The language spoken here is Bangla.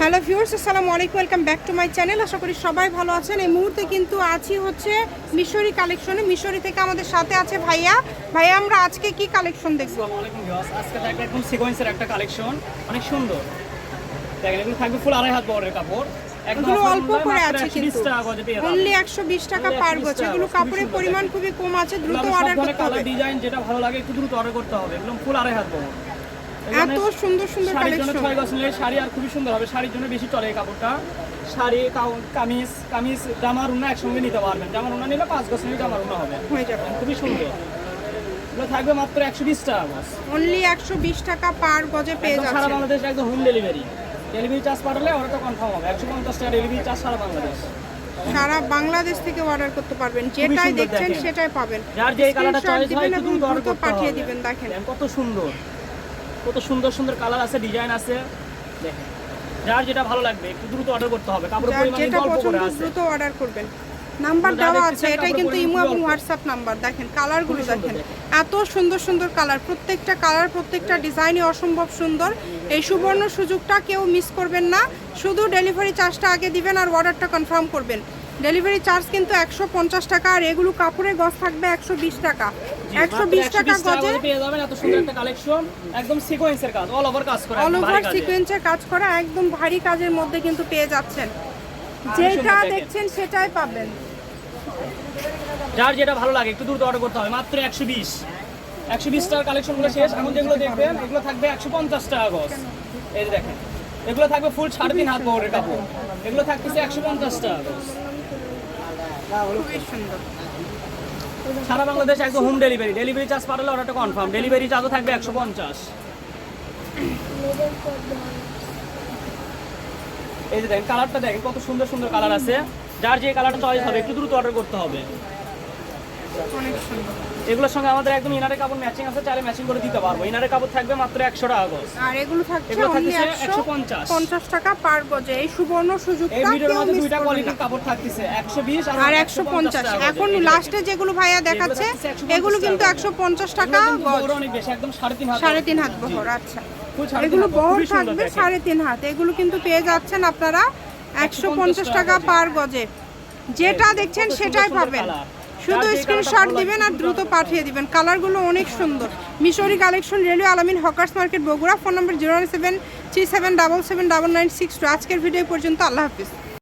হ্যালো ভিউয়ার্স আসসালামু আলাইকুম welcome back to my channel. আশা করি সবাই ভালো আছেন। এই মুহূর্তে কিন্তু আছি হচ্ছে মিশরি কালেকশনে। মিশরি থেকে আমাদের সাথে আছে ভাইয়া। ভাইয়া আমরা আজকে কি কালেকশন দেখব? আসসালামু আলাইকুম ভিউয়ার্স আজকে থাকবে একদম সিকোয়েন্সের একটা কালেকশন। অনেক সুন্দর। দেখেন এগুলো থাকবে ফুল আড়াই হাত বড়ের কাপড়। এগুলো অল্প করে আছে কিন্তু। অনলি একশো বিশ টাকা Only পার 120 গজ এগুলো কাপড়ের পরিমাণ খুবই কম আছে দ্রুত অর্ডার করতে হবে। ডিজাইন যেটা ভালো লাগে একটু দ্রুত অর্ডার করতে হবে। একদম ফুল আড়াই হাত বড় এত সুন্দর সুন্দর কালেকশন ছয় গজ নিলে শাড়ি আর খুবই সুন্দর হবে। শাড়ির জন্য বেশি চলে এই কাপড়টা। শাড়ি কামিজ কামিজ জামার উন্না একসঙ্গে নিতে পারবেন। জামার উন্না নিলে পাঁচ গজ নিলে জামার উন্না হবে। হয়ে যাবে। খুবই সুন্দর। থাকবে মাত্র একশো বিশ টাকা গজ। অনলি একশো বিশ টাকা পার গজে পেয়ে সারা বাংলাদেশ একদম হোম ডেলিভারি ডেলিভারি চার্জ পাঠালে ওরা তো কনফার্ম হবে। একশো পঞ্চাশ টাকা ডেলিভারি চার্জ সারা বাংলাদেশ। সারা বাংলাদেশ থেকে অর্ডার করতে পারবেন। যেটাই দেখছেন সেটাই পাবেন। যার যে কালারটা চয়েস হয় দ্রুত পাঠিয়ে দিবেন দেখেন কত সুন্দর। কত সুন্দর সুন্দর কালার আছে ডিজাইন আছে। দেখেন যার যেটা ভালো লাগবে একটু দ্রুত অর্ডার করতে হবে। কাপড় পরিমাণ যেটা অল্প পছন্দ করে আছে। দ্রুত অর্ডার করবেন। নাম্বার দেওয়া আছে এটাই কিন্তু ইমো এবং হোয়াটসঅ্যাপ নাম্বার দেখেন কালারগুলো দেখেন। এত সুন্দর সুন্দর কালার প্রত্যেকটা কালার প্রত্যেকটা ডিজাইনই অসম্ভব সুন্দর। এই সুবর্ণ সুযোগটা কেউ মিস করবেন না। শুধু ডেলিভারি চার্জটা আগে দিবেন আর অর্ডারটা কনফার্ম করবেন। ডেলিভারি চার্জ কিন্তু একশো পঞ্চাশ টাকা আর এগুলো কাপড়ের গজ থাকবে একশো বিশ টাকা। একশো বিশ টাকা গজে। গজে পেয়ে যাবেন এত সুন্দর একটা কালেকশন একদম সিকোয়েন্সের কাজ অল ওভার কাজ করা অল ওভার সিকোয়েন্সের কাজ। করা একদম ভারী কাজের মধ্যে কিন্তু পেয়ে যাচ্ছেন। যেটা দেখছেন সেটাই পাবেন। যার যেটা ভালো লাগে একটু দ্রুত অর্ডার করতে হবে মাত্র একশো বিশ। একশো বিশ টাকার কালেকশনগুলো শেষ এখন যেগুলো দেখবেন এগুলো থাকবে একশো পঞ্চাশ টাকা গজ। এই যে দেখেন এগুলো থাকবে ফুল সাড়ে তিন হাত বহরের কাপড়। এগুলো থাকতেছে একশো পঞ্চাশ টাকা গজ। সারা বাংলাদেশ একদম হোম ডেলিভারি ডেলিভারি চার্জ পাঠালে অর্ডারটা কনফার্ম ডেলিভারি চার্জও থাকবে একশো পঞ্চাশ। এই যে দেখেন কালারটা দেখেন, কত সুন্দর সুন্দর কালার আছে। যার যে কালারটা চয়েস হবে, একটু দ্রুত অর্ডার করতে হবে। এগুলোর সঙ্গে আমাদের একদম ইনারের কাপড় ম্যাচিং আছে চাইলে ম্যাচিং করে দিতে পারব। ইনারের কাপড় থাকবে মাত্র একশো টাকা আর এগুলো থাকছে এগুলো একশো 150 পঞ্চাশ। টাকা পার গজে। এই সুবর্ণ এই ভিডিওর মধ্যে দুইটা কোয়ালিটির কাপড় থাকতেছে একশো বিশ আর একশো পঞ্চাশ এখন লাস্টে যেগুলো ভাইয়া দেখাচ্ছে এগুলো কিন্তু একশো পঞ্চাশ টাকা গজ। অনেক বেশি একদম সাড়ে তিন হাত সাড়ে তিন হাত বহর আচ্ছা। এগুলো বহর থাকবে সাড়ে তিন হাত। এগুলো কিন্তু পেয়ে যাচ্ছেন আপনারা একশো পঞ্চাশ টাকা পার গজে। যেটা দেখছেন সেটাই পাবেন। শুধু স্ক্রিনশট দিবেন আর দ্রুত পাঠিয়ে দিবেন। কালারগুলো অনেক সুন্দর। Mishri collection railway Alamin hawkers market Bogura. Phone number zero seven three seven double seven double nine six two. আজকের ভিডিও পর্যন্ত। আল্লাহ হাফিজ।